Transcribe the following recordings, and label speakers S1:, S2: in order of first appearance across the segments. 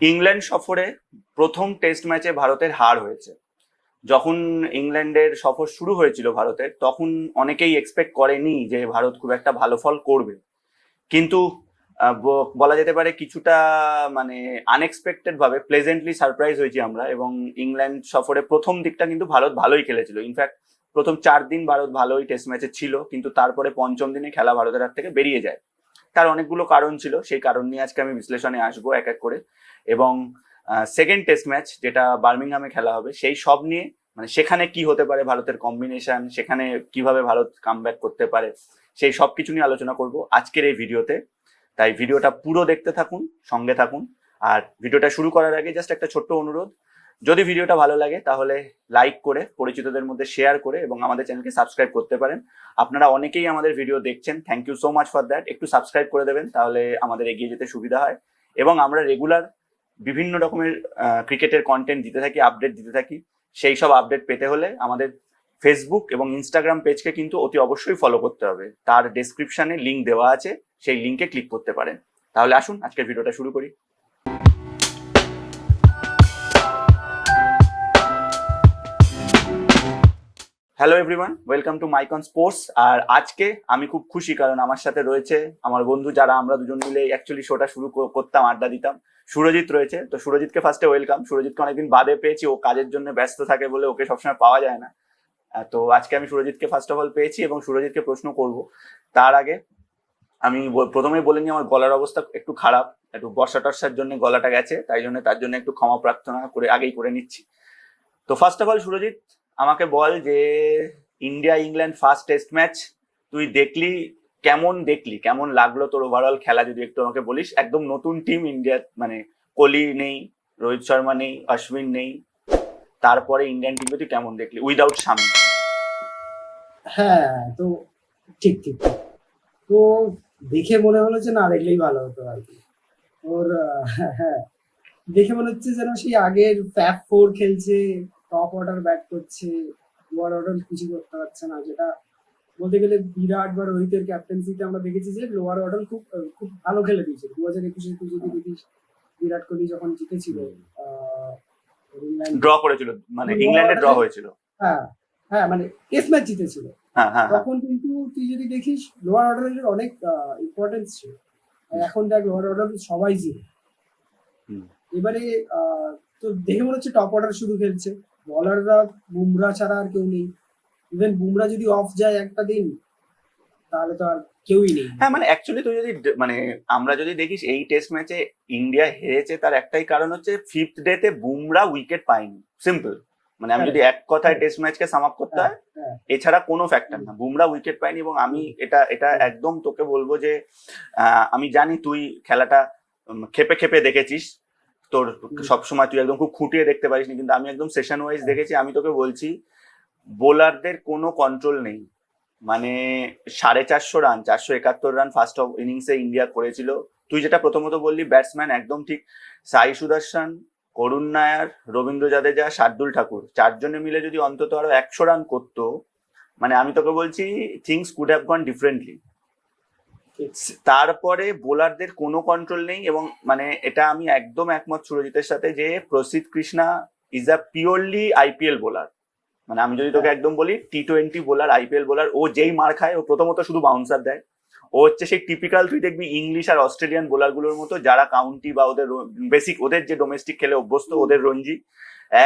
S1: England সফরে প্রথম test ম্যাচে ভারতের হার হয়েছে। যখন ইংল্যান্ডের সফর শুরু হয়েছিল ভারতের, তখন অনেকেই এক্সপেক্ট করেনি যে ভারত খুব একটা ভালো ফল করবে। কিন্তু বলা যেতে পারে কিছুটা মানে আনএক্সপেক্টেড ভাবে প্লেজেন্টলি সারপ্রাইজ হয়েছি আমরা এবং ইংল্যান্ড সফরে প্রথম দিকটা কিন্তু ভারত ভালোই খেলেছিল। ইনফ্যাক্ট প্রথম চার দিন ভারত ভালোই টেস্ট ম্যাচে ছিল, কিন্তু তারপরে পঞ্চম দিনে খেলা ভারতের হাত থেকে বেরিয়ে যায়। তার অনেকগুলো কারণ ছিল, সেই কারণ নিয়ে আজকে আমি বিশ্লেষণে আসব এক এক করে। এবং সেকেন্ড টেস্ট ম্যাচ যেটা বার্মিংহামে খেলা হবে, সেই সব নিয়ে মানে সেখানে কি হতে পারে ভারতের কম্বিনেশন সেখানে কীভাবে ভারত কামব্যাক করতে পারে, সেই সব কিছু নিয়ে আলোচনা করব আজকের এই ভিডিওতে। তাই ভিডিওটা পুরো দেখতে থাকুন, সঙ্গে থাকুন। আর ভিডিওটা শুরু করার আগে জাস্ট একটা ছোট্ট অনুরোধ, যদি ভিডিওটা ভালো লাগে তাহলে লাইক করে, পরিচিতদের মধ্যে শেয়ার করে এবং আমাদের চ্যানেলকে সাবস্ক্রাইব করতে পারেন। আপনারা অনেকেই আমাদের ভিডিও দেখছেন thank you so much for that একটু সাবস্ক্রাইব করে দেবেন, তাহলে আমাদের এগিয়ে যেতে সুবিধা হয়। এবং আমরা রেগুলার বিভিন্ন রকমের ক্রিকেটের কন্টেন্ট দিতে থাকি আপডেট দিতে থাকি, সেই সব আপডেট পেতে হলে আমাদের ফেসবুক এবং ইনস্টাগ্রাম পেজকে কিন্তু অতি অবশ্যই ফলো করতে হবে। তার ডেসক্রিপশনে লিঙ্ক দেওয়া আছে, সেই লিঙ্কে ক্লিক করতে পারেন। তাহলে আসুন, আজকের ভিডিওটা শুরু করি। Hello everyone welcome to Mycon sports আর আজকে আমি খুব খুশি কারণ আমার সাথে রয়েছে আমার বন্ধু যারা আমরা দুজন মিলে অ্যাকচুয়ালি শোটা শুরু কর- করতাম, আড্ডা দিতাম। সুরজিৎ রয়েছে। তো সুরজিৎকে ফার্স্টে ওয়েলকাম সুরজিৎকে অনেকদিন বাদে পেয়েছি। ও কাজের জন্য ব্যস্ত থাকে বলে ওকে সবসময় পাওয়া যায় না। তো আজকে আমি সুরজিৎকে ফার্স্ট অফ অল পেয়েছি এবং সুরজিৎকে প্রশ্ন করব। তার আগে আমি প্রথমেই বলে নিই, আমার গলার অবস্থা একটু খারাপ। একটু বর্ষা টর্ষার জন্য গলাটা গেছে, তাই জন্য তার জন্য একটু ক্ষমা প্রার্থনা করে আগেই করে নিচ্ছি। তো ফার্স্ট অফ অল সুরজিৎ আমাকে বল যে India England first test match তুই দেখলি, কেমন দেখলি? কেমন লাগল তোর ওভারঅল খেলা যদি একটু আমাকে বলিস? একদম নতুন টিম ইন্ডিয়া মানে কোহলি নেই, রোহিত শর্মা নেই, অশ্বিন নেই, তারপরে ইন্ডিয়ান টিমে তুই কেমন দেখলি? উইদাউট সামনে।
S2: হ্যাঁ তো ঠিক ঠিক। তো দেখে মনে হলো যে না, দেখলেই ভালো হতো আর কি। ওর হ্যাঁ দেখে মনে হচ্ছে যেন সেই আগের ফ্যাপ ফোর খেলছে টপ অর্ডার ব্যাট করছে লোয়ার অর্ডার কিছু করতে পারছে না যেটা বলতে গেলে বিরাট বা রোহিতের ক্যাপ্টেন্সিতে আমরা দেখেছি যে লোয়ার অর্ডার খুব খুব ভালো খেলে দিয়েছে। দু হাজার একুশে তুই যদি দেখিস বিরাট কোহলি যখন জিতেছিল
S1: ড্র করেছিল মানে ইংল্যান্ডে ড্র হয়েছিল।
S2: হ্যাঁ হ্যাঁ মানে টেস্ট ম্যাচ জিতেছিল।
S1: হ্যাঁ হ্যাঁ হ্যাঁ।
S2: তখন কিন্তু তুই যদি দেখিস লোয়ার অর্ডারের অনেক ইম্পর্টেন্স ছিল। এখন দেখ লোয়ার অর্ডার সবাই জিরো। এবারে তো দেখে মনে হচ্ছে টপ অর্ডার শুধু খেলছে। বলাররা বুমরা ছাড়া আর কেউ নেই। ইভেন বুমরা যদি অফ যায় একটা দিন তাহলে তো আর কেউই নেই।
S1: হ্যাঁ মানে অ্যাকচুয়ালি তুই যদি মানে আমরা যদি দেখিস এই টেস্ট ম্যাচে ইন্ডিয়া হেরেছে তার একটাই কারণ হচ্ছে ফিফথ ডেতে বুমরা উইকেট পায়নি। সিম্পল মানে আমি যদি এক কথায় টেস্ট ম্যাচকে সাম আপ করতে হয়
S2: হ্যাঁ।
S1: এছাড়া কোনো ফ্যাক্টর না। বুমরা উইকেট পায়নি এবং আমি এটা এটা একদম তোকে বলব যে আমি জানি তুই খেলাটা খেপে খেপে দেখেছিস। তোর সবসময় তুই একদম খুব খুঁটিয়ে দেখতে পারিসনি কিন্তু আমি একদম সেশন ওয়াইজ দেখেছি আমি তোকে বলছি বোলারদের কোনো কন্ট্রোল নেই। মানে সাড়ে চারশো রান চারশো একাত্তর রান ফার্স্ট ইনিংসে ইন্ডিয়া করেছিল। তুই যেটা প্রথমত বললি ব্যাটসম্যান একদম ঠিক সাই সুদর্শন করুণ নায়ার রবীন্দ্র জাদেজা শার্দুল ঠাকুর। চারজনে মিলে যদি অন্তত আরও একশো রান করতো মানে আমি তোকে বলছি things could have gone differently তারপরে বোলারদের কোনো কন্ট্রোল নেই এবং মানে এটা আমি একদম একমত সুরজিতের সাথে যে Prasidh Krishna is a purely IPL bowler মানে আমি যদি তোকে একদম বলি T twenty bowler IPL bowler ও যেই মার খায় ও প্রথমত শুধু বাউন্সার দেয়। ও হচ্ছে সেই টিপিক্যাল তুই দেখবি ইংলিশ আর অস্ট্রেলিয়ান বোলারগুলোর মতো যারা কাউন্টি বা ওদের বেসিক ওদের যে ডোমেস্টিক খেলে অভ্যস্ত ওদের রঞ্জি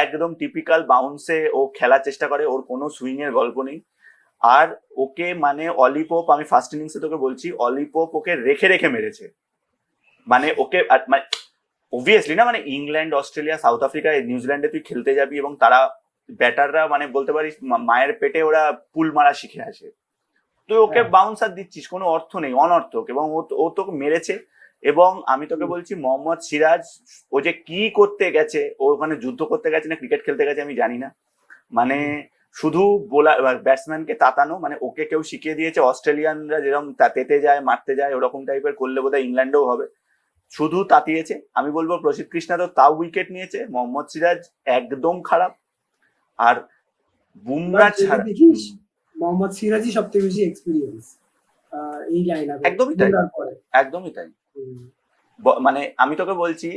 S1: একদম টিপিক্যাল বাউন্সে ও খেলার চেষ্টা করে ওর কোনো সুইং এর গল্প নেই। আর ওকে মানে অলিপোপ আমি ফার্স্ট ইনিংসে তোকে বলছি অলিপোপ ওকে রেখে রেখে মেরেছে। মানে ওকে মানে অবভিয়াসলি না মানে ইংল্যান্ড অস্ট্রেলিয়া সাউথ আফ্রিকা নিউজিল্যান্ডে তুই খেলতে যাবি এবং তারা ব্যাটাররা মানে বলতে পারিস মায়ের পেটে ওরা পুল মারা শিখে আসে। তুই ওকে
S2: হ্যাঁ।
S1: বাউন্সার দিচ্ছিস কোনো অর্থ নেই অনর্থক এবং ও তো- ও তোকে মেরেছে এবং আমি তোকে বলছি মোহাম্মদ সিরাজ ও যে কি করতে গেছে ও ওখানে যুদ্ধ করতে গেছে না ক্রিকেট খেলতে গেছে আমি জানি না। মানে শুধু বোলার ব্যাটসম্যানকে তাতানো মানে ওকে কেউ শিখিয়ে দিয়েছে অস্ট্রেলিয়ানরা যেরকম তেতে যায় মারতে যায় ওরকম টাইপের করলে বোধহয় ইংল্যান্ডেও হবে। শুধু তাতিয়েছে আমি বলব প্রসিদ্ধ কৃষ্ণা তো তাও উইকেট নিয়েছে মোহাম্মদ সিরাজ একদম খারাপ। আর বুমরা ছাড়া
S2: মোহাম্মদ সিরাজই সব থেকে বেশি এক্সপিরিয়েন্স এই লাইন
S1: একদমই তাই। একদমই তাই। মানে আমি তোকে বলছি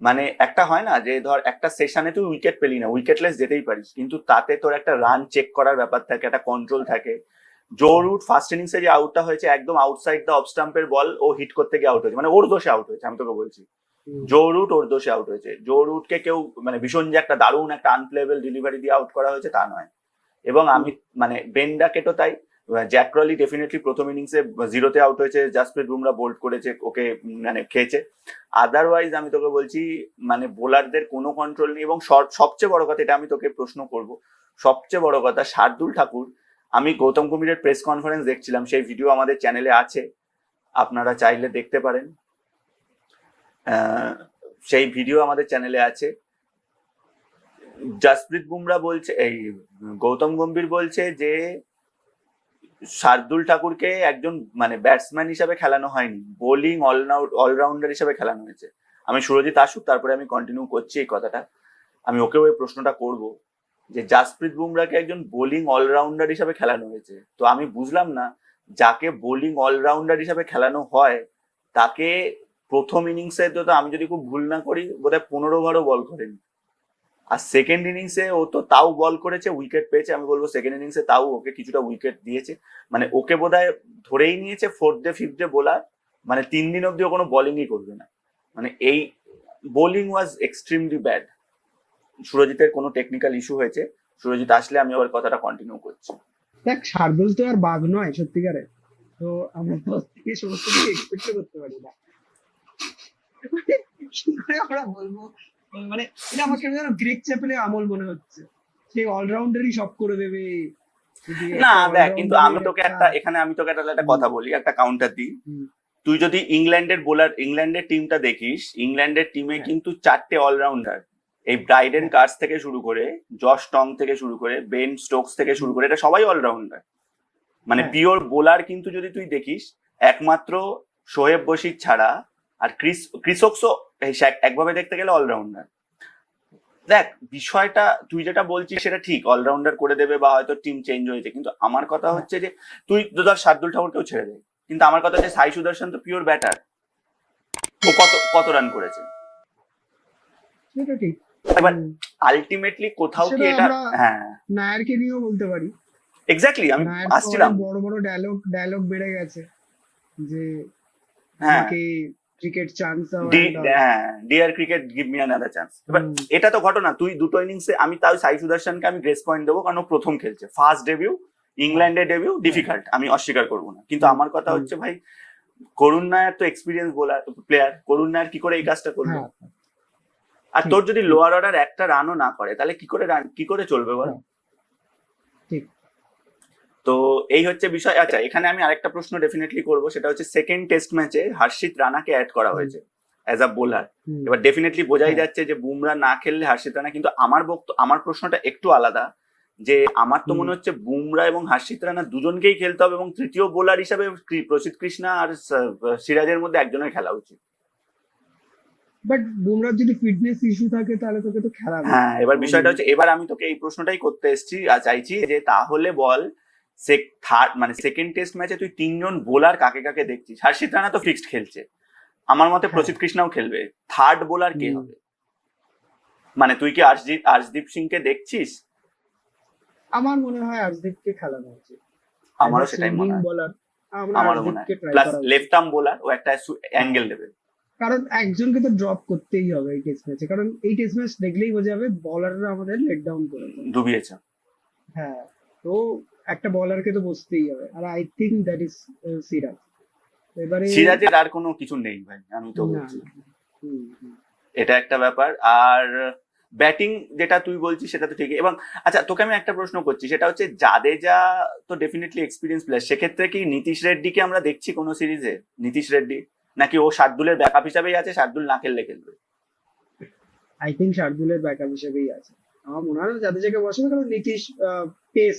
S1: মানে একটা হয় না যে ধর একটা সেশনে তুই উইকেট পেলি না উইকেটলেস যেতেই পারিস কিন্তু তাতে তোর একটা রান চেক করার ব্যাপার থাকে একটা কন্ট্রোল থাকে। জো রুট ফার্স্ট ইনিংসে যে আউটটা হয়েছে একদম আউটসাইড দ্য অফ স্টাম্পের বল ও হিট করতে গিয়ে আউট হয়েছে। মানে ওর দোষে আউট হয়েছে আমি তোকে বলছি। জো রুট ওর দোষে আউট হয়েছে। জো রুটকে কেউ মানে ভীষণ যে একটা দারুণ একটা আনপ্লেবেল ডেলিভারি দিয়ে আউট করা হয়েছে তা নয়। এবং আমি মানে বেন্ডাকেটও তাই জ্যাক্রলি ডেফিনেটলি প্রথম ইনিংসে জিরোতে আউট হয়েছে জাসপ্রীত বুমরা বোল্ড করেছে, ওকে মানে খেয়েছে। আদারওয়াইজ আমি তোকে বলছি মানে বোলারদের কোনো কন্ট্রোল নেই এবং সব- সবচেয়ে বড় কথা, এটা আমি তোকে প্রশ্ন করব, সবচেয়ে বড় কথা, শার্দুল ঠাকুর, আমি গৌতম গম্ভীরের প্রেস কনফারেন্স দেখছিলাম, সেই ভিডিও আমাদের চ্যানেলে আছে, আপনারা চাইলে দেখতে পারেন। সেই ভিডিও আমাদের চ্যানেলে আছে। জাসপ্রীত বুমরা বলছে, এই, গৌতম গম্ভীর বলছে যে শার্দুল ঠাকুরকে একজন মানে ব্যাটসম্যান হিসাবে খেলানো হয়নি বোলিং অলরাউন্ডার হিসাবে খেলানো হয়েছে। আমি সুরজিৎ আসুক, তারপরে আমি কন্টিনিউ করছি এই কথাটা। আমি ওকেও এই প্রশ্নটা করব যে জাসপ্রীত বুমরাকে একজন বোলিং অলরাউন্ডার হিসাবে খেলানো হয়েছে। তো আমি বুঝলাম না যাকে বোলিং অলরাউন্ডার হিসাবে খেলানো হয়, তাকে প্রথম ইনিংসে তো আমি যদি খুব ভুল না করি, বোধহয় পনেরো ওভারও বল করেনি। আর সেকেন্ড ইনিংসে ও তো তাও বল করেছে উইকেট পেয়েছে, আমি বলব সেকেন্ড ইনিংসে তাও ওকে কিছুটা উইকেট দিয়েছে। মানে ওকে বোধহয় ধরেই নিয়েছে fourth day fifth day bowler মানে তিন দিন অব্দি কোনো বোলিংই করবে না। মানে এই বোলিং ওয়াজ এক্সট্রিমলি ব্যাড সুরজিতের কোনো টেকনিক্যাল ইস্যু হয়েছে। সুরজিৎ আসলে আমি আবার কথাটা কন্টিনিউ করছি।
S3: দেখ শার্দুল তো আর বাঘ নয়, সত্যিকারে। তো সমস্ত কিছু এক্সপেক্ট করতে পারি না। আমরা বলব? মানে এটা আমার কেন যেন গ্রেক আমল মনে হচ্ছে সে অলরাউন্ডারই সব করে দেবে
S1: না দেখ কিন্তু আমি তোকে একটা এখানে আমি তোকে একটা একটা কথা বলি একটা কাউন্টার দিই তুই যদি ইংল্যান্ডের বোলার ইংল্যান্ডের টিমটা দেখিস ইংল্যান্ডের টিমে
S3: হ্যাঁ।
S1: কিন্তু চারটে অলরাউন্ডার এই ব্রাইডেন
S3: হ্যাঁ।
S1: কার্স থেকে শুরু করে জশ টং থেকে শুরু করে বেন স্টোকস থেকে শুরু করে এটা সবাই অলরাউন্ডার মানে
S3: হ্যাঁ।
S1: পিওর বোলার কিন্তু যদি তুই দেখিস একমাত্র শোয়েব বশির ছাড়া আর ক্রিস ক্রিসোক্সও একভাবে দেখতে গেলে অলরাউন্ডার দেখ বিষয়টা তুই যেটা বলছিস সেটা ঠিক অলরাউন্ডার করে দেবে বা হয়তো টিম চেঞ্জ হয়েছে কিন্তু আমার কথা হচ্ছে যে তুই ধর শার্দুল ঠাকুরকেও ছেড়ে দে কিন্তু আমার কথা হচ্ছে সাই সুদর্শন তো পিওর ব্যাটার ও কত কত রান করেছে?
S3: সেটা ঠিক।
S1: এবার আলটিমেটলি কোথাও কি এটা হ্যাঁ।
S3: নায়ারকে নিয়েও বলতে পারি।
S1: এক্স্যাক্টলি আমি আসছিলাম।
S3: বড় বড় ডায়লগ ডায়লগ বেড়ে গেছে যে
S1: হ্যাঁ।
S3: ক্রিকেট চান্স
S1: হ্যাঁ dear cricket give me another chance এবার এটা তো ঘটনা তুই দুটো ইনিংসে আমি তাও সাই সুদর্শনকে আমি গ্রেস পয়েন্ট দেবো কারণ প্রথম খেলছে। ফার্স্ট ডেবিউ ইংল্যান্ডের ডেবিউ ডিফিকাল্ট আমি অস্বীকার করব না। কিন্তু আমার কথা হচ্ছে ভাই করুণ নায়ার তো এক্সপিরিয়েন্স বোলার প্লেয়ার করুণ নায়ার কি করে এই কাজটা করবে
S3: হ্যাঁ।
S1: আর তোর যদি লোয়ার অর্ডার একটা রানও না করে তাহলে কি করে রান কি করে চলবে বল?
S3: হ্যাঁ, ঠিক।
S1: তো এই হচ্ছে বিষয়। আচ্ছা এখানে আমি আরেকটা প্রশ্ন ডেফিনেটলি করব সেটা হচ্ছে সেকেন্ড টেস্ট ম্যাচে হর্ষিত রানাকে অ্যাড করা হয়েছে অ্যাজ আ বোলার এবার ডেফিনেটলি বোঝাই
S3: হ্যাঁ।
S1: যাচ্ছে যে বুমরা না খেললে হার্ষিত রানা কিন্তু আমার বক্তব্য আমার প্রশ্নটা একটু আলাদা যে আমার তো মনে হচ্ছে বুমরা এবং হার্ষিত রানা দুজনকেই খেলতে হবে এবং তৃতীয় বোলার হিসাবে প্রসিদ্ধ কৃষ্ণা আর সিরাজের মধ্যে একজনের খেলা উচিত।
S3: বাট বুমরার যদি ফিটনেস ইস্যু থাকে তাহলে তোকে তো খেলাবে।
S1: হ্যাঁ এবার বিষয়টা হচ্ছে এবার আমি তোকে এই প্রশ্নটাই করতে এসেছি আর চাইছি যে তাহলে বল থার্ড মানে সেকেন্ড টেস্ট ম্যাচে তুই তিনজন বোলার কাকে কাকে দেখছিস? হার্ষিত রানা তো ফিক্সড খেলছে। আমার মতে
S3: হ্যাঁ।
S1: প্রসিদ্ধ কৃষ্ণাও খেলবে। থার্ড বোলার কে হবে? মানে তুই কি আর্শদীপ আর্শদীপ সিংকে দেখছিস?
S3: আমার মনে হয় আর্শদীপকে খেলানো উচিত।
S1: আমারও সেটাই মনে হয়।
S3: বলার আমরা
S1: আমারও মনে হয়। প্লাস লেফট আর্ম বোলার ও একটা অ্যাঙ্গেল দেবে।
S3: কারণ একজনকে তো ড্রপ করতেই হবে এই টেস্ট ম্যাচে কারণ এই টেস্ট ম্যাচ দেখলেই বোঝা যাবে বলাররা আমাদের লেট ডাউন করে
S1: ডুবিয়েছে।
S3: হ্যাঁ তো একটা বলারকে তো বসতেই হবে। আর I think that is Siraj এবারে
S1: সিরাজের আর কোনো কিছু নেই ভাই আমি তো বলছি। এটা একটা ব্যাপার। আর ব্যাটিং যেটা তুই বলছিস সেটা তো ঠিকই। এবং আচ্ছা তোকে আমি একটা প্রশ্ন করছি সেটা হচ্ছে জাদেজা তো ডেফিনেটলি এক্সপিরিয়েন্স প্লেয়ার সেক্ষেত্রে কি নীতিশ রেড্ডিকে আমরা দেখছি কোনো সিরিজে? নীতিশ রেড্ডি? নাকি ও শার্দুলের ব্যাকআপ হিসাবেই আছে? শার্দুল না খেললে খেলবে?
S3: আই থিঙ্ক শার্দুলের ব্যাকআপ হিসেবেই আছে। আমার মনে হয় যাদের জায়গায় বসবে কারণ নীতিশ পেস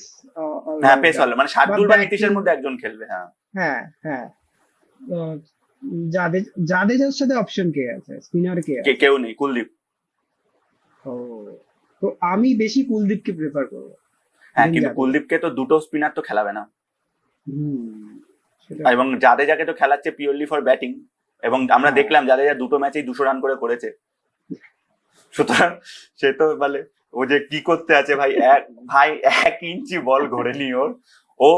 S1: হ্যাঁ পেস হল মানে শার্দুল বা নীতিশের মধ্যে একজন খেলবে হ্যাঁ।
S3: হ্যাঁ হ্যাঁ। জাদে জাদেজার সাথে অপশন কে আছে স্পিনার কে আছে।
S1: কেউ নেই কুলদীপ।
S3: ও তো আমি বেশি কুলদীপকে প্রেফার করব।
S1: হ্যাঁ কিন্তু। কুলদীপকে তো দুটো স্পিনার তো খেলাবে না। এবং জাদেজাকে তো খেলাচ্ছে পিওরলি ফর ব্যাটিং এবং আমরা
S3: হ্যাঁ।
S1: দেখলাম জাদেজা দুটো ম্যাচেই দুশো রান করে করেছে। সুতরাং সে তো মানে ও যে কি করতে আছে ভাই এক ভাই এক ইঞ্চি বল ঘোরেনি ওর। ও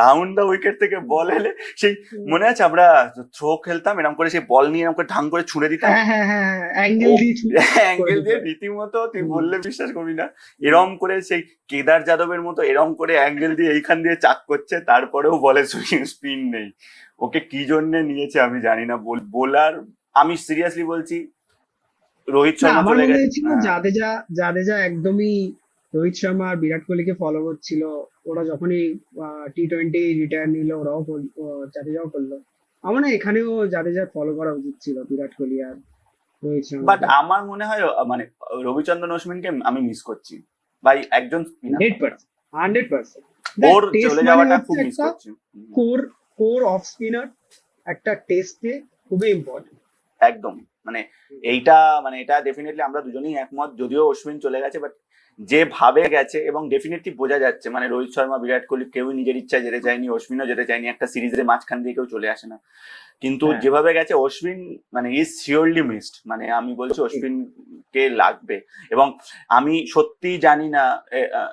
S1: রাউন্ড দা উইকেট থেকে বল এলে সেই মনে আছে আমরা থ্রো খেলতাম এরকম করে সেই বল নিয়ে এরকম করে ঢাং করে ছুঁড়ে দিতাম?
S3: হ্যাঁ হ্যাঁ হ্যাঁ অ্যাঙ্গেল দিয়ে
S1: অ্যাঙ্গেল দিয়ে। রীতিমতো তুই বললে বিশ্বাস করবি না। এরম করে সেই কেদার যাদবের মতো এরম করে অ্যাঙ্গেল দিয়ে এইখান দিয়ে চাক করছে তারপরেও বলে স্পিন নেই। ওকে কি জন্য নিয়েছে আমি জানি না। বোলার আমি সিরিয়াসলি বলছি রোহিত শর্মা চলে গেছে। হ্যাঁ।
S3: জাদেজা জাদেজা একদমই রোহিত শর্মা আর বিরাট কোহলিকে ফলো করছিল। ওরা যখনই টি টোয়েন্টি রিটায়ার নিল ওরাও জাদেজাও করল। আমার মনে হয় এখানেও জাদেজার ফলো করা উচিত ছিল বিরাট কোহলি আর রোহিত শর্মা
S1: বাট আমার মনে হয় মানে রবিচন্দ্রন অশ্বিনকে আমি মিস করছি। ভাই একজন।
S3: Hundred percent. হান্ড্রেড পার্সেন্ট
S1: ওর চলে যাওয়াটা খুব মিস করছি।
S3: কোর কোর অফ স্পিনার একটা টেস্টে খুবই ইম্পর্টেন্ট
S1: একদম। মানে এইটা মানে এটা ডেফিনেটলি আমরা দুজনেই একমত যদিও অশ্বিন চলে গেছে বাট যেভাবে গেছে এবং ডেফিনেটলি বোঝা যাচ্ছে মানে রোহিত শর্মা বিরাট কোহলি কেউই নিজের ইচ্ছায় যেতে চায়নি অশ্বিনও যেতে চায়নি একটা সিরিজের মাঝখান দিয়ে কেউ চলে আসে না কিন্তু
S3: হ্যাঁ।
S1: যেভাবে গেছে অশ্বিন মানে ইজ শিওরলি মিসড মানে আমি বলছি অশ্বিন কে লাগবে? এবং আমি সত্যি জানি না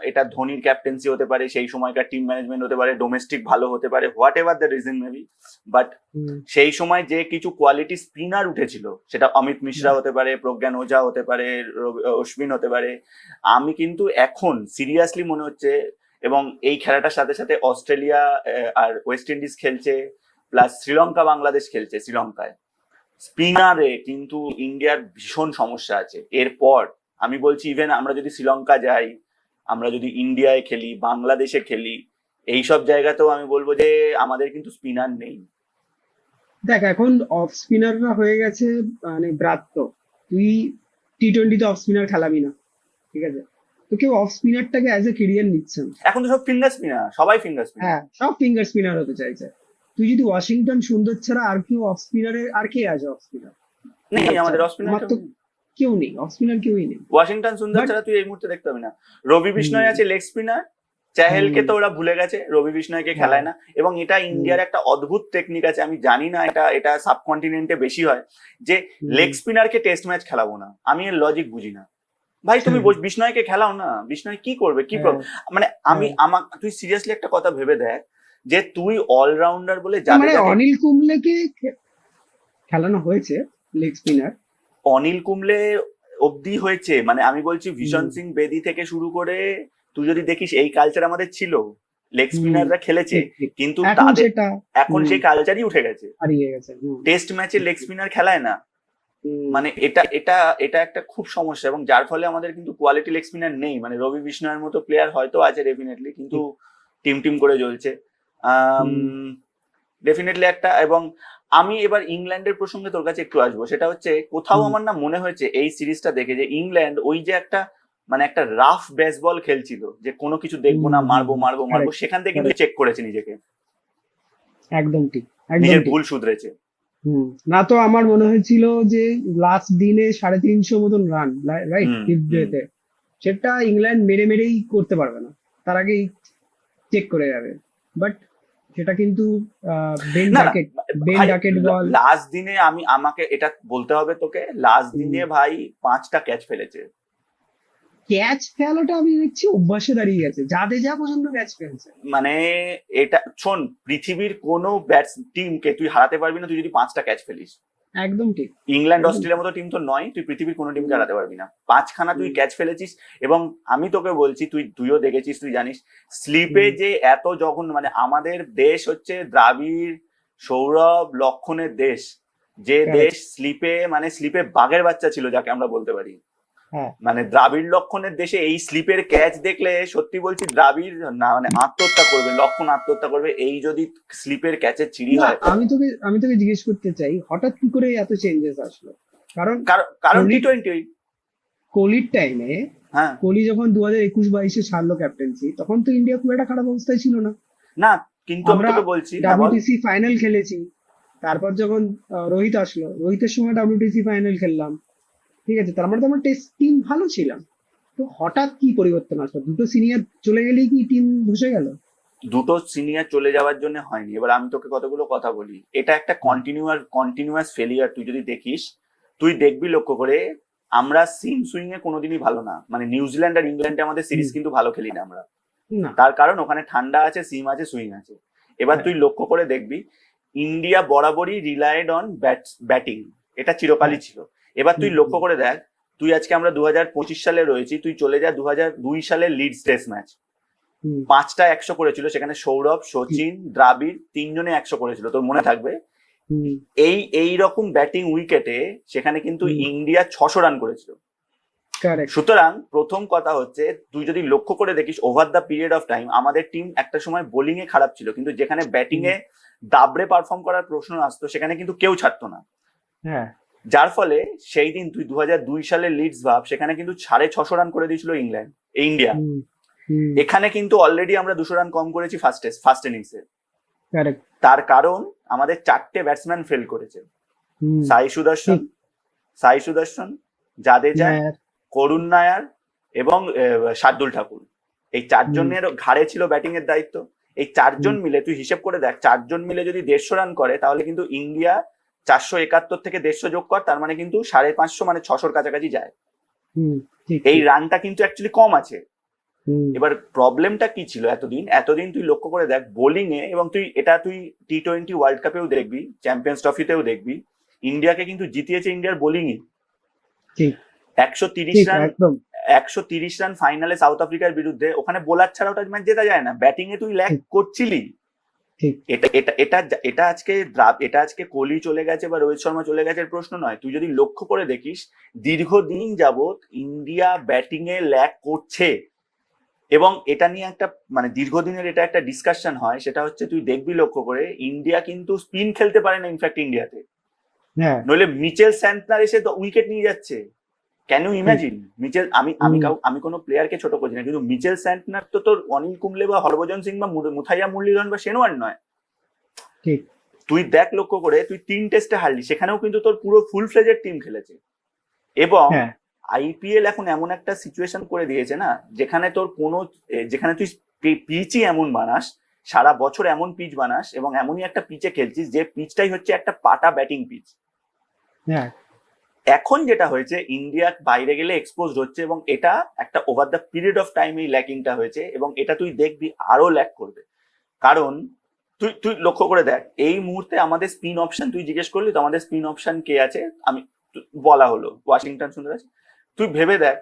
S1: এটা ধোনির ক্যাপ্টেন্সি হতে পারে সেই সময়কার টিম ম্যানেজমেন্ট হতে পারে ডোমেস্টিক ভালো হতে পারে whatever the reason maybe but সেই সময় যে কিছু কোয়ালিটি স্পিনার উঠেছিল সেটা অমিত মিশ্রা হতে পারে প্রজ্ঞান ওঝা হতে পারে অশ্বিন হতে পারে আমি কিন্তু এখন সিরিয়াসলি মনে হচ্ছে এবং এই খেলাটার সাথে সাথে অস্ট্রেলিয়া আর ওয়েস্ট ইন্ডিজ খেলছে প্লাস শ্রীলঙ্কা বাংলাদেশ খেলছে শ্রীলঙ্কায়। স্পিনারে কিন্তু ইন্ডিয়ার ভীষণ সমস্যা আছে। এরপর আমি বলছি ইভেন আমরা যদি শ্রীলঙ্কা যাই আমরা যদি ইন্ডিয়ায় খেলি বাংলাদেশে খেলি এইসব জায়গাতেও আমি বলব যে আমাদের কিন্তু স্পিনার নেই।
S3: দেখ এখন অফ স্পিনাররা হয়ে গেছে মানে ব্রাত্য তুই টি টোয়েন্টিতে অফ স্পিনার খেলাবি না ঠিক আছে? তো কেউ অফ স্পিনারটাকে অ্যাজ এ কেরিয়ার নিচ্ছে
S1: এখন তো সব ফিঙ্গার স্পিনার সবাই ফিঙ্গার স্পিনার
S3: হ্যাঁ সব ফিঙ্গার স্পিনার হতে চাইছে। তুই যদি ওয়াশিংটন সুন্দর ছাড়া আর কেউ অফ স্পিনারে আর কে আছে অফ স্পিনার
S1: নেই
S3: আচ্ছা,
S1: আমাদের অফ স্পিনার
S3: তো কেউ নেই অফ স্পিনার কেউই নেই।
S1: ওয়াশিংটন সুন্দর ছাড়া তুই এই মুহূর্তে দেখতে পাবি না। রবি বিষ্ণয় আছে লেগ স্পিনার চাহেলকে। তো ওরা ভুলে গেছে রবি বিষ্ণয়কে
S3: হ্যাঁ।
S1: খেলায় না। এবং এটা ইন্ডিয়ার একটা অদ্ভুত টেকনিক আছে আমি জানি না এটা এটা সাবকন্টিনেন্টে বেশি হয় যে লেগ স্পিনারকে টেস্ট ম্যাচ খেলাবো না। আমি এর লজিক বুঝি না। ভাই তুমি বিষ্ণয়কে খেলাও না? বিষ্ণয় কি করবে? কি
S3: হ্যাঁ।
S1: মানে আমি আমার তুই সিরিয়াসলি একটা কথা ভেবে দেখ যে তুই অলরাউন্ডার বলে
S3: মানে অনিল কুম্বলেকে খেলানো হয়েছে লেগ স্পিনার
S1: অনিল কুমলে অবধি হয়েছে। মানে আমি বলছি ভীষণ সিং বেদি থেকে শুরু করে তুই যদি দেখিস এই কালচার আমাদের ছিল। লেগ। স্পিনাররা খেলেছে। কিন্তু
S3: এখন
S1: তাদের এখন সেই কালচারই উঠে গেছে। টেস্ট ম্যাচে লেগ স্পিনার খেলায় না। মানে এটা এটা এটা একটা খুব সমস্যা এবং যার ফলে আমাদের কিন্তু কোয়ালিটি লেগ স্পিনার নেই। মানে রবি বিষ্ণয়ের মতো প্লেয়ার হয়তো আছে ডেফিনেটলি কিন্তু টিম টিম করে জ্বলছে। ডেফিনেটলি একটা এবং আমি এবার ইংল্যান্ডের প্রসঙ্গে তোর কাছে একটু আসব। সেটা হচ্ছে কোথাও আমার না মনে হয়েছে এই সিরিজটা দেখে যে ইংল্যান্ড ওই যে একটা মানে একটা রাফ বেসবল খেলছিল যে কোনো কিছু দেখব না মারবো মারবো মারবো সেখান থেকে কিন্তু চেক করেছে নিজেকে।
S3: একদম ঠিক
S1: নিজের ভুল শুধরেছে।
S3: না তো আমার মনে হয়েছিল যে লাস্ট দিনে সাড়ে তিনশো মতন রান রাইট ফিফথ সেটা ইংল্যান্ড মেরে মেরেই করতে পারবে না। তার আগেই চেক করে যাবে। বাট সেটা কিন্তু বেন
S1: না, না,
S3: ডাকেট বেন ডাকেট বল।
S1: লাস্ট দিনে আমি আমাকে এটা বলতে হবে তোকে লাস্ট দিনে ভাই পাঁচটা ক্যাচ ফেলেছে।
S3: ক্যাচ ফেলাটা আমি দেখছি অভ্যাসে দাঁড়িয়ে গেছে। যাদের যা পছন্দ ক্যাচ ফেলছে।
S1: মানে এটা শোন পৃথিবীর কোনো ব্যাটস টিমকে তুই হারাতে পারবি না তুই যদি পাঁচটা ক্যাচ ফেলিস।
S3: একদম ঠিক।
S1: ইংল্যান্ড। অস্ট্রেলিয়ার মতো টিম তো নয় তুই পৃথিবীর কোনো টিমকে হারাতে পারবি না। পাঁচখানা তুই ক্যাচ ফেলেছিস এবং আমি তোকে বলছি তুই তুইও দেখেছিস তুই জানিস স্লিপে যে এত যখন মানে আমাদের দেশ হচ্ছে দ্রাবিড় সৌরভ লক্ষণের দেশ। যে দেশ স্লিপে মানে স্লিপে বাঘের বাচ্চা ছিল যাকে আমরা বলতে পারি। মানে দ্রাবিড় লক্ষণের দেশে এই স্লিপের ক্যাচ দেখলে সত্যি বলছি দ্রাবিড় না মানে আত্মহত্যা করবে লক্ষণ আত্মহত্যা করবে এই যদি স্লিপের ক্যাচের চিড়ি হয়।
S3: আমি তোকে আমি তোকে জিজ্ঞেস করতে চাই হঠাৎ কি করে এত চেঞ্জেস আসলো? কারণ
S1: কারণ টি টোয়েন্টি
S3: কোহলির টাইমে
S1: হ্যাঁ।
S3: কোহলি যখন দু হাজার একুশ বাইশে ছাড়লো ক্যাপ্টেন্সি তখন তো ইন্ডিয়া খুব একটা খারাপ অবস্থায় ছিল না।
S1: না কিন্তু আমি
S3: আমরা
S1: বলছি হ্যাঁ,
S3: ডাব্লিউটিসি ফাইনাল খেলেছি তারপর যখন রোহিত আসলো রোহিতের সময় ডাব্লিউটিসি ফাইনাল খেললাম। ঠিক আছে তার মানে তো আমরা টেস্ট টিম ভালো ছিলাম। তো হঠাৎ কি পরিবর্তন আসলো? দুটো সিনিয়র চলে গেলেই কি টিম বসে গেল?
S1: দুটো সিনিয়র চলে যাওয়ার জন্য হয়নি। এবার আমি তোকে কতগুলো কথা বলি। এটা একটা কন্টিনিউয়াস কন্টিনিউয়াস ফেলিয়ার তুই যদি দেখিস তুই দেখবি লক্ষ্য করে আমরা সিম সুইং এ কোনোদিনই ভালো না। মানে নিউজিল্যান্ড আর ইংল্যান্ডে আমাদের সিরিজ কিন্তু ভালো খেলি না আমরা। তার কারণ ওখানে ঠান্ডা আছে সিম আছে সুইং আছে। এবার
S3: হ্যাঁ।
S1: তুই লক্ষ্য করে দেখবি ইন্ডিয়া বরাবরই রিলায়েড অন ব্যাটিং এটা চিরকালই ছিল। এবার তুই লক্ষ্য করে দেখ তুই আজকে আমরা দু পঁচিশ সালে রয়েছি তুই চলে যা দু সালের লিডস টেস্ট ম্যাচ পাঁচটা একশো করেছিল সেখানে সৌরভ সচিন দ্রাবিড় তিনজনে একশো করেছিল তোর মনে থাকবে? এই এই রকম ব্যাটিং উইকেটে সেখানে কিন্তু। ইন্ডিয়া ছশো রান করেছিল। সুতরাং প্রথম কথা হচ্ছে তুই যদি লক্ষ্য করে দেখিস over the period of time আমাদের টিম একটা সময় বোলিং এ খারাপ ছিল কিন্তু যেখানে ব্যাটিং এ দাবড়ে পারফর্ম করার প্রশ্ন আসতো সেখানে কিন্তু কেউ ছাড়তো না।
S3: হ্যাঁ।
S1: যার ফলে সেই দিন তুই দু দুই সালের লিডস ভাব সেখানে কিন্তু সাড়ে ছশো রান করে দিয়েছিল ইংল্যান্ড ইন্ডিয়া এখানে কিন্তু অলরেডি আমরা দুশো রান কম করেছি ফার্স্ট ফার্স্ট ইনিংসে. তার কারণ আমাদের চারটে ব্যাটসম্যান ফেল করেছে। সাই সুদর্শন সাই সুদর্শন জাদেজা
S3: হ্যাঁ,
S1: করুণ নায়ার এবং শার্দুল ঠাকুর। এই চারজনের ঘাড়ে ছিল ব্যাটিং এর দায়িত্ব। এই চারজন মিলে তুই হিসেব করে দেখ চারজন মিলে যদি দেড়শো রান করে তাহলে কিন্তু ইন্ডিয়া চারশো একাত্তর থেকে দেড়শো যোগ কর তার মানে কিন্তু সাড়ে পাঁচশো মানে ছশোর কাছাকাছি যায়। এই রানটা কিন্তু অ্যাকচুয়ালি কম আছে। এবার প্রবলেমটা কি ছিল এতদিন? এতদিন তুই লক্ষ্য করে দেখ বোলিং এ এবং তুই এটা তুই টি টোয়েন্টি ওয়ার্ল্ড কাপেও দেখবি চ্যাম্পিয়ন্স ট্রফিতেও দেখবি ইন্ডিয়াকে কিন্তু জিতিয়েছে ইন্ডিয়ার বোলিংই
S3: ঠিক।
S1: একশো তিরিশ রান একশো তিরিশ রান ফাইনালে সাউথ আফ্রিকার বিরুদ্ধে ওখানে বোলার ছাড়া ওটা ম্যাচ জেতা যায় না। ব্যাটিং এ তুই ল্যাক করছিলি। এটা এটা এটা এটা আজকে এটা আজকে কোহলি চলে গেছে বা রোহিত শর্মা চলে গেছে প্রশ্ন নয়। তুই যদি লক্ষ্য করে দেখিস দীর্ঘদিন যাবত ইন্ডিয়া ব্যাটিং এ ল্যাক করছে। এবং এটা নিয়ে একটা মানে দীর্ঘদিনের এটা একটা ডিসকাশন হয় সেটা হচ্ছে তুই দেখবি লক্ষ্য করে ইন্ডিয়া কিন্তু স্পিন খেলতে পারে না ইনফ্যাক্ট ইন্ডিয়াতে।
S3: হ্যাঁ।
S1: নইলে মিচেল স্যান্টনার এসে তো উইকেট নিয়ে যাচ্ছে। ক্যান ইউ ইমাজিন মিচেল আমি আমি কাউ আমি কোনো প্লেয়ারকে ছোট করছি না কিন্তু মিচেল স্যান্টনার তো তোর অনিল কুম্বলে বা হরভজন সিং বা মুথাইয়া মুরলীধরন বা সেনোয়ার নয়।
S3: ঠিক।
S1: তুই দেখ লক্ষ্য করে তুই তিন টেস্টে হারলি সেখানেও কিন্তু তোর পুরো ফুল ফ্লেজের টিম খেলেছে। এবং
S3: হ্যাঁ।
S1: আইপিএল এখন এমন একটা সিচুয়েশন করে দিয়েছে না যেখানে তোর কোনো যেখানে তুই পিচই এমন বানাস সারা বছর এমন পিচ বানাস এবং এমনই একটা পিচে খেলছিস যে পিচটাই হচ্ছে একটা পাটা ব্যাটিং পিচ
S3: হ্যাঁ।
S1: এখন যেটা হয়েছে ইন্ডিয়া বাইরে গেলে এক্সপোজ হচ্ছে এবং এটা একটা over the period of time এই ল্যাকিংটা হয়েছে এবং এটা তুই দেখবি আরও ল্যাক করবে। কারণ তুই তুই লক্ষ্য করে দেখ এই মুহূর্তে আমাদের স্পিন অপশন তুই জিজ্ঞেস করলি তো আমাদের স্পিন অপশন কে আছে? আমি বলা হলো ওয়াশিংটন সুন্দর আছে। তুই ভেবে দেখ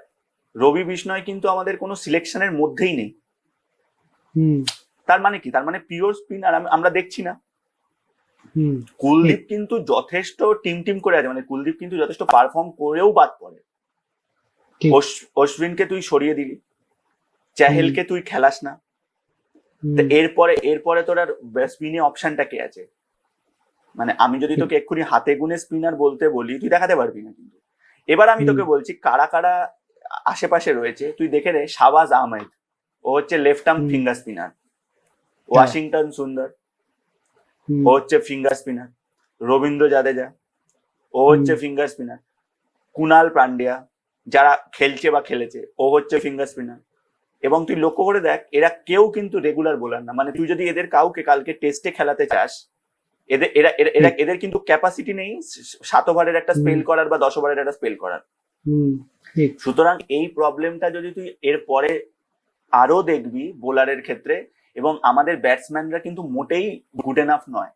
S1: রবি বিষ্ণয় কিন্তু আমাদের কোনো সিলেকশনের মধ্যেই নেই।
S3: হুম।
S1: তার মানে কি? তার মানে পিওর স্পিনার আমরা দেখছি না। কুলদীপ কিন্তু যথেষ্ট টিম টিম করে আছে মানে কুলদীপ কিন্তু যথেষ্ট পারফর্ম করেও বাদ পড়ে। অশ্বিনকে তুই সরিয়ে দিলি চাহেলকে তুই খেলাস না। এরপরে এরপরে তোর আর স্পিনে অপশনটা কে আছে? মানে আমি যদি তোকে এক্ষুনি হাতে গুনে স্পিনার বলতে বলি তুই দেখাতে পারবি না কিন্তু। এবার আমি তোকে বলছি কারা কারা আশেপাশে রয়েছে তুই দেখে রে শাবাজ আহমেদ। ও হচ্ছে left arm finger spinner Washington Sundar. ও হচ্ছে ফিঙ্গার স্পিনার রবীন্দ্র জাদেজা ও হচ্ছে ফিঙ্গার স্পিনার কুনাল পান্ডিয়া যারা খেলছে বা খেলেছে ও হচ্ছে ফিঙ্গার স্পিনার এবং তুই লক্ষ্য করে দেখ এরা কেউ কিন্তু রেগুলার বোলার না। মানে তুই যদি এদের কাউকে কালকে টেস্টে খেলাতে চাস এদের এরা এরা- এদের কিন্তু ক্যাপাসিটি নেই সাত ওভারের একটা স্পেল করার বা দশ ওভারের একটা স্পেল করার।
S3: হুম,
S1: সুতরাং এই প্রবলেমটা যদি তুই এর পরে আরও দেখবি বোলারের ক্ষেত্রে এবং আমাদের ব্যাটসম্যানরা কিন্তু মোটেই গুড এনাফ নয়।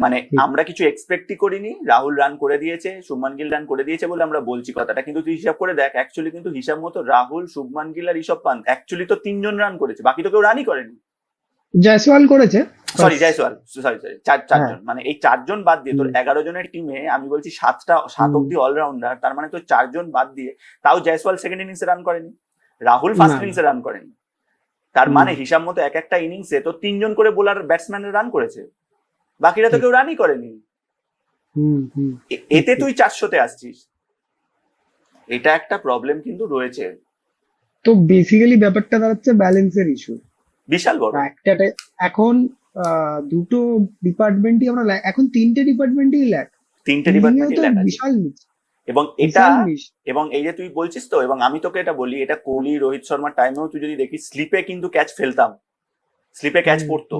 S1: মানে আমরা কিছু এক্সপেক্টই করিনি রাহুল রান করে দিয়েছে শুভমান গিল রান করে দিয়েছে বলে আমরা বলছি কথাটা। কিন্তু তুই হিসাব করে দেখ অ্যাকচুয়ালি কিন্তু হিসাব মতো রাহুল শুভমান গিল আর ঋষভ পান্ত অ্যাকচুয়ালি তো তিনজন রান করেছে বাকি তো কেউ রানই করেনি।
S3: জয়সওয়াল করেছে?
S1: সরি জয়সওয়াল সরি সরি চার চারজন মানে এই চারজন বাদ দিয়ে তোর। এগারো জনের টিমে আমি বলছি সাতটা সাত। অব্দি অলরাউন্ডার তার মানে তোর চারজন বাদ দিয়ে তাও জয়সওয়াল সেকেন্ড ইনিংসে রান করেনি রাহুল ফার্স্ট। ইনিংসে রান করেনি। তার মানে হিসাব মতো এক একটা ইনিংসে তো তিনজন করে বোলার ব্যাটসম্যান রান করেছে। বাকিরা তো কেউ রানই করেনি। এতে তুই চারশোতে আসছিস। এটা একটা প্রবলেম কিন্তু রয়েছে।
S3: তো বেসিক্যালি ব্যাপারটা দাঁড়াচ্ছে ব্যালেন্সের ইস্যু
S1: বিশাল বড়।
S3: একটা এখন দুটো ডিপার্টমেন্টই আমরা এখন তিনটে ডিপার্টমেন্টই ল্যাক
S1: তিনটে ডিপার্টমেন্টই আছে।
S3: বিশাল মিস
S1: এবং এটা এবং এই যে তুই বলছিস তো এবং আমি তোকে এটা বলি এটা কোহলি রোহিত শর্মার টাইমেও তুই যদি দেখিস স্লিপে কিন্তু ক্যাচ ফেলতাম। স্লিপে ক্যাচ পড়তো।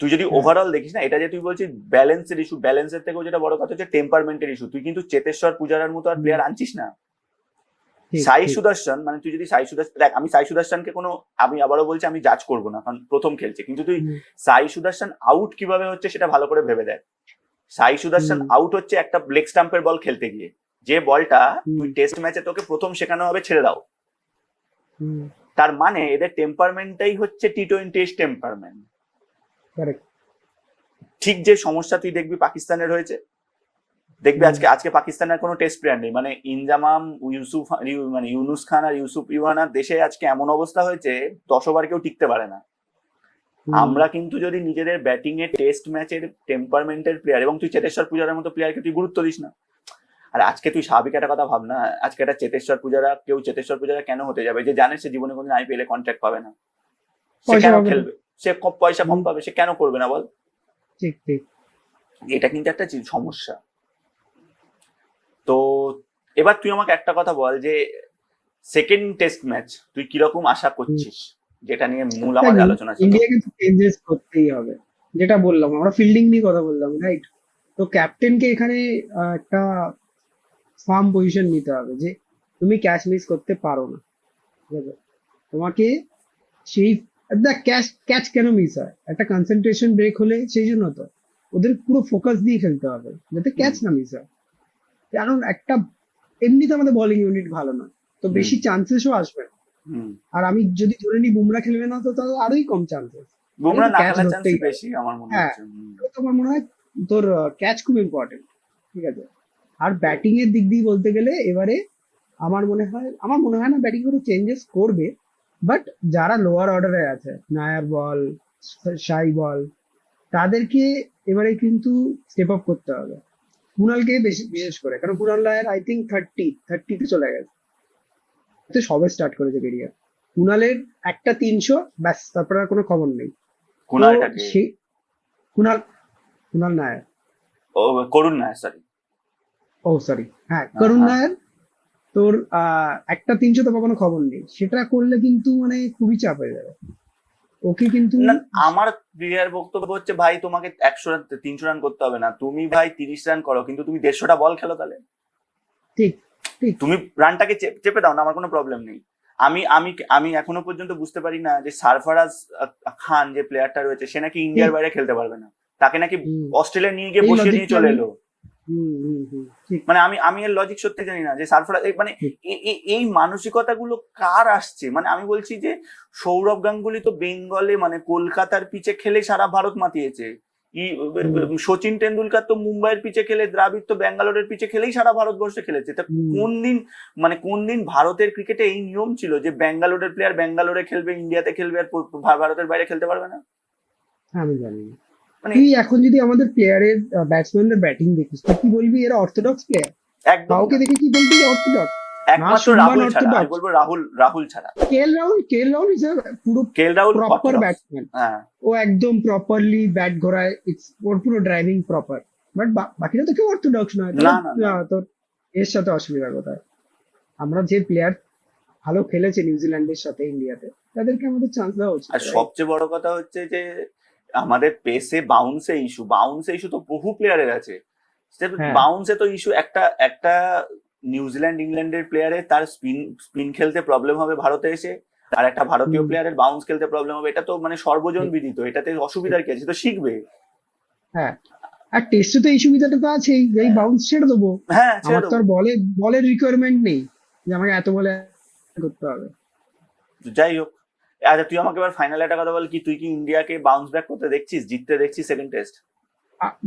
S1: তুই যদি
S3: হ্যাঁ।
S1: ওভারঅল দেখিস না এটা যে তুই বলছিস ব্যালেন্সের ইস্যু ব্যালেন্সের থেকেও যেটা বড় কথা হচ্ছে টেম্পারমেন্টের ইস্যু তুই কিন্তু চেতেশ্বর পূজারার মতো আর প্লেয়ার আনছিস না। সাই সুদর্শন মানে তুই যদি সাই সুদর্শন দেখ আমি সাই সুদর্শনকে কোনো আমি আবারও বলছি আমি জাজ করব না কারণ প্রথম খেলছে। কিন্তু তুই সাই সুদর্শন আউট কীভাবে হচ্ছে সেটা ভালো করে ভেবে দেখ। সাই সুদর্শন আউট হচ্ছে একটা লেগ স্টাম্পের বল খেলতে গিয়ে। যে বলটা তুই টেস্ট ম্যাচে তোকে প্রথম শেখানো হবে ছেড়ে দাও। তার মানে এদের টেম্পারমেন্টটাই হচ্ছে টি টোয়েন্টি টেম্পারমেন্ট. ঠিক যে সমস্যা তুই দেখবি পাকিস্তানের হয়েছে দেখবি আজকে আজকে পাকিস্তানের কোনো টেস্ট প্লেয়ার নেই। মানে ইনজামাম ইউসুফ ইউ- মানে ইউনুস খান আর ইউসুফ ইউহানার দেশে আজকে এমন অবস্থা হয়েছে দশ ওভার কেউ টিকতে পারে না। আমরা কিন্তু যদি নিজেদের ব্যাটিং এর টেস্ট ম্যাচের টেম্পারমেন্টের প্লেয়ার এবং তুই চেতেশ্বর পূজারের মতো প্লেয়ারকে তুই গুরুত্ব দিস না। আর আজকে তুই স্বাভাবিক একটা কথা ভাব না আজকে একটা চেতেশ্বর পূজারা কেউ চেতেশ্বর পূজারা কেন হতে যাবে? যে জানে সে জীবনে কোনদিন আইপিএল এ কন্ট্রাক্ট পাবে না। সে কেন খেলবে? সে কম পয়সা কম পাবে সে কেন করবে না বল?
S3: ঠিক ঠিক।
S1: এটা কিন্তু একটা সমস্যা। তো এবার তুই আমাকে একটা কথা বল যে সেকেন্ড টেস্ট ম্যাচ তুই কীরকম আশা করছিস? যেটা নিয়ে মূল আমাদের আলোচনা ছিল।
S3: ইন্ডিয়া কিন্তু চেঞ্জেস করতেই হবে। যেটা বললাম আমরা ফিল্ডিং নিয়ে কথা বললাম রাইট তো ক্যাপ্টেনকে এখানে একটা ফার্ম পজিশন নিতে হবে যে তুমি ক্যাচ মিস করতে পারো না। ঠিক আছে? তোমাকে সেই দেখ ক্যাচ ক্যাচ কেন মিস হয়? একটা কনসেন্ট্রেশন ব্রেক হলে সেই জন্য তো। ওদের পুরো ফোকাস দিয়ে খেলতে হবে যাতে ক্যাচ না মিস হয়। কারণ একটা এমনিতে আমাদের বোলিং ইউনিট ভালো না তো বেশি চান্সেসও আসবে না। আর আমি যদি ধরে নিই বুমরা খেলবে না তো তাহলে আরোই কম চান্সেস
S1: বুমরা না খেলার চান্স। বেশি আমার মনে
S3: হ্যাঁ।
S1: হচ্ছে
S3: তোমার মনে হয় তোর ক্যাচ খুব ইম্পর্টেন্ট ঠিক আছে? আর ব্যাটিং এর দিক দিয়ে বলতে গেলে এবারে আমার মনে হয় আমার মনে হয় না ব্যাটিং কোনো চেঞ্জেস করবে বাট যারা লোয়ার অর্ডারে আছে নায়ার বল শাই বল তাদেরকে এবারে কিন্তু স্টেপ আপ করতে হবে। কুণালকে বেশি বিশেষ করে কারণ কুণাল রায়ের আই থিঙ্ক থার্টি থার্টিতে চলে গেছে। সবে স্টার্ট করেছে কেরিয়ার কুণালের একটা তিনশো ব্যাস তারপরে আর কোনো খবর নেই। কুণাল কুণাল নায়ার।
S1: ও করুন না সরি
S3: ও সরি হ্যাঁ করুণ
S1: হ্যাঁ।
S3: নায়ার তোর একটা তিনশো তো কোনো খবর নেই। সেটা করলে কিন্তু মানে খুবই চাপ হয়ে যাবে। ওকে কিন্তু
S1: না আমার প্লেয়ার বক্তব্য হচ্ছে ভাই তোমাকে একশো রান তিনশো রান করতে হবে না। তুমি ভাই তিরিশ রান করো কিন্তু তুমি দেড়শোটা বল খেলো তাহলে?
S3: ঠিক।
S1: তুমি রানটাকে চেপে দাও না আমার কোনো প্রবলেম নেই। আমি আমি আমি এখনও পর্যন্ত বুঝতে পারি না যে সারফারাজ খান যে প্লেয়ারটা রয়েছে সে নাকি ইন্ডিয়ার বাইরে খেলতে পারবে না। তাকে নাকি অস্ট্রেলিয়া নিয়ে গিয়ে বসিয়ে নিয়ে চলে এলো। মানে আমি আমি এর লজিক সত্যি জানি না যে সারফারাজ মানে এই মানসিকতাগুলো কার আসছে? মানে আমি বলছি যে সৌরভ গাঙ্গুলি তো বেঙ্গলে মানে কলকাতার পিচে খেলে সারা ভারত মাতিয়েছে। সচিন টেন্ডুলকার তো মুম্বাইয়ের পিছে খেলে দ্রাবিড় তো ব্যাঙ্গালোরের পিছে খেলেই সারা ভারতবর্ষে খেলেছে। তা কোন দিন মানে কোন দিন ভারতের ক্রিকেটে এই নিয়ম ছিল যে ব্যাঙ্গালোরের প্লেয়ার ব্যাঙ্গালোরে খেলবে ইন্ডিয়াতে খেলবে আর ভারতের বাইরে খেলতে পারবে না?
S3: হ্যাঁ, আমি জানি।
S1: মানে
S3: এখন যদি আমাদের প্লেয়ারের ব্যাটসম্যানদের ব্যাটিং দেখিস তুই কি বলবি এরা অর্থোডক্স প্লেয়ার
S1: একদম
S3: কাউকে দেখে কি বলবি অর্থোডক্স
S1: একমাত্র রাহুল ছাড়া আমি বলব রাহুল রাহুল ছাড়া।
S3: KL Rahul KL Rahul is পুরো
S1: কেল রাহুল
S3: প্রপার ব্যাটসম্যান
S1: হ্যাঁ।
S3: ও একদম প্রপারলি ব্যাট ঘোরায় ইটস ওর পুরো ড্রাইভিং প্রপার বাট বাকিরা তো কেউ অর্থোডক্স নয়।
S1: না,
S3: তোর এর সাথে অসুবিধা কোথায়? আমরা যে প্লেয়ার ভালো খেলেছে নিউজিল্যান্ডের সাথে ইন্ডিয়াতে তাদেরকে আমাদের চান্স দেওয়া উচিত
S1: আর সবচেয়ে বড় কথা হচ্ছে যে আমাদের পেসে বাউন্সে ইস্যু বাউন্সে ইস্যু তো বহু প্লেয়ারের আছে।
S3: হ্যাঁ।
S1: বাউন্সে তো ইস্যু একটা একটা নিউজিল্যান্ড ইংল্যান্ডের প্লেয়ারের তার স্পিন স্পিন খেলতে প্রবলেম হবে ভারতে এসে। আর একটা ভারতীয় প্লেয়ারের বাউন্স খেলতে প্রবলেম হবে। এটা তো মানে সর্বজন বিদিত। এটাতে অসুবিধার কি আছে? তো শিখবে।
S3: হ্যাঁ। আর টেস্টে তো এই সুবিধাটা তো আছেই। এই বাউন্স ছেড়ে দেবো।
S1: হ্যাঁ
S3: আমার তো আর বলে বলের রিকোয়ারমেন্ট নেই যে আমাকে এত বলে করতে হবে।
S1: যাই হোক। আচ্ছা তুই আমাকে এবার ফাইনাল একটা কথা বল কি? তুই কি ইন্ডিয়াকে বাউন্স ব্যাক করতে দেখছিস? জিততে দেখছিস সেকেন্ড টেস্ট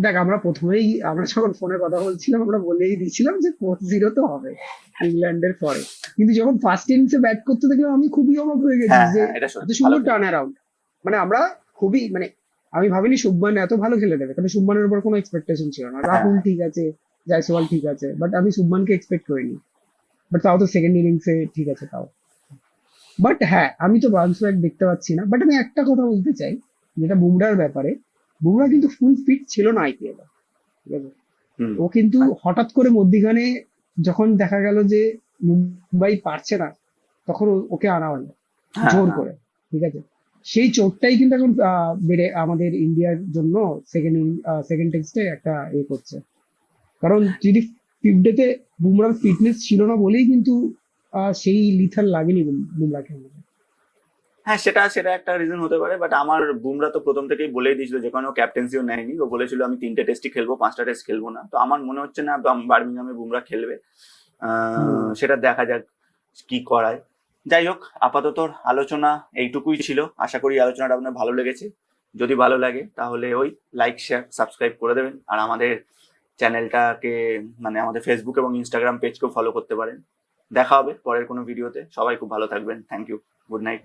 S3: দেখ আমরা প্রথমেই আমরা যখন ফোনে কথা বলছিলাম আমরা বলেই দিয়েছিলাম যে ফোর জিরো তো হবে ইংল্যান্ডের পরে। কিন্তু যখন ফার্স্ট ইনিংসে ব্যাট করতে দেখলাম আমি খুবই অবাক হয়ে গেছি
S1: হ্যাঁ
S3: যে
S1: হ্যাঁ
S3: এত সুন্দর টার্ন অ্যারাউন্ড মানে আমরা খুবই মানে আমি ভাবিনি শুভমান এত ভালো খেলে দেবে কারণ শুভমানের উপর কোনো এক্সপেকটেশন ছিল না।
S1: হ্যাঁ।
S3: রাহুল ঠিক আছে জয়সওয়াল ঠিক আছে বাট আমি শুভমানকে এক্সপেক্ট করিনি। বাট তাও তো সেকেন্ড ইনিংসে ঠিক আছে তাও। বাট হ্যাঁ আমি তো বাউন্স ব্যাক দেখতে পাচ্ছি না। বাট আমি একটা কথা বলতে চাই যেটা বুমরার ব্যাপারে। বুমরা কিন্তু ফুল ফিট ছিল না আইপিএল ঠিক আছে ও কিন্তু হঠাৎ করে মধ্যিখানে যখন দেখা গেল যে মুম্বাই পারছে না তখন ওকে আনা হলো
S1: হ্যাঁ,
S3: জোর
S1: হ্যাঁ।
S3: করে ঠিক আছে সেই চোটটাই কিন্তু এখন বেড়ে আমাদের ইন্ডিয়ার জন্য সেকেন্ড সেকেন্ড টেস্টে একটা এ করছে কারণ যদি ফিফথ ডেতে বুমরার ফিটনেস ছিল না বলেই কিন্তু আহ, সেই লিথার লাগেনি বুম- বুমরাকে আমাদের।
S1: হ্যাঁ সেটা সেটা একটা রিজন হতে পারে বাট আমার বুমরা তো প্রথম থেকেই বলেই দিয়েছিল যে কোনো ক্যাপ্টেন্সিও নেয়নি। ও বলেছিল আমি তিনটে টেস্টই খেলব পাঁচটা টেস্ট খেলব না। তো আমার মনে হচ্ছে না বার্মিংহামে বুমরা খেলবে। সেটা দেখা যাক কি করায়। যাই হোক আপাতত আলোচনা এইটুকুই ছিল। আশা করি আলোচনাটা আপনার ভালো লেগেছে। যদি ভালো লাগে তাহলে ওই লাইক শেয়ার সাবস্ক্রাইব করে দেবেন। আর আমাদের চ্যানেলটাকে মানে আমাদের ফেসবুক এবং ইনস্টাগ্রাম পেজকেও ফলো করতে পারেন। দেখা হবে পরের কোনো ভিডিওতে সবাই খুব ভালো থাকবেন। Thank you good night